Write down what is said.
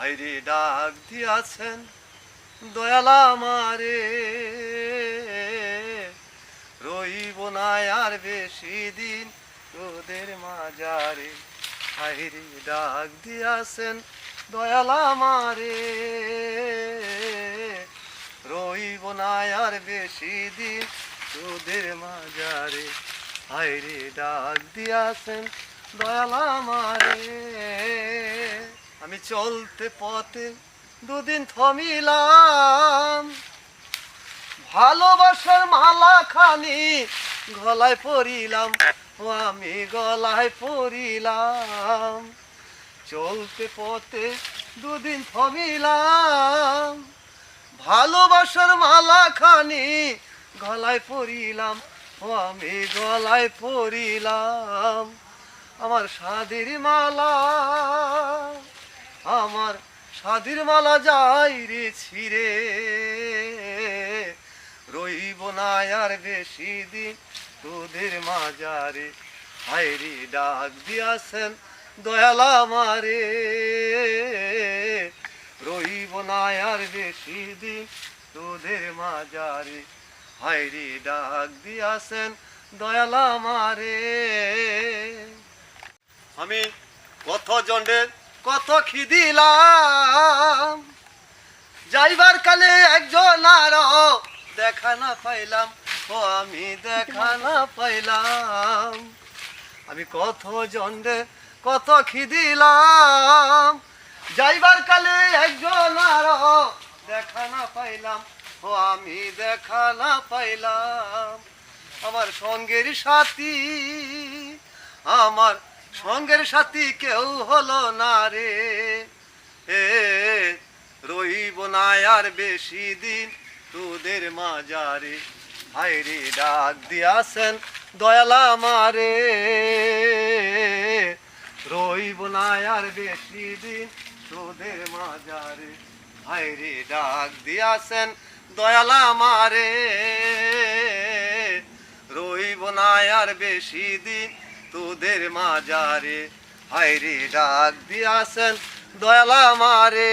হাইরে ডাক দিয়াছেন, দয়ালা মারে রইব না আর বেশি দিন তোদের মাজারে। হাইরে ডাক দিয়াছেন, দয়ালা মারে রইব না আর বেশি দিন তোদের মাজারে। হাইরে ডাক দিয়াছেন, দয়ালা মারে আমি চলতে পথে দুদিন থমিলাম। ভালোবাসার মালা খানি গলায় পরিলাম ও আমি গলায় পরিলাম। চলতে পথে দুদিন থমিলাম। ভালোবাসার মালা খানি গলায় পরিলাম ও আমি গলায় পরিলাম। আমার স্বাদের মালা আমার স্বাদের মালা যাই রে ছিড়ে। রইব না আর বেশি দিন তোদের মাজারে। হাইরি ডাক দিয়াছেন দয়ালা মারে রইব না আর বেশি দিন তোদের মাজারে। হাইরি ডাক দিয়াছেন দয়ালা মারে আমি কত জন্ডের কত খিদিলাম যাইবার কালে একজন আর দেখা না পাইলাম। ও, আমি দেখা না পাইলাম। আমি কত জন্ডে কত খিদিলাম যাইবার কালে একজন আর দেখা না পাইলাম। ও, আমি দেখা না পাইলাম। আমার সঙ্গের সাথী আমার সঙ্গের সাথী কেউ হলো না রে। এ, রইব না আর বেশি দিন তোদের মাজারে। হায়রে ডাক দিয়াছেন দয়ালা মারে রইব না আর বেশি দিন তোদের মাজারে। হায়রে ডাক দিয়াছেন দয়ালা মারে রইব না আর বেশি দিন তোদের মাজারে হায়রে ডাক দিয়াছেন দয়ালা মারে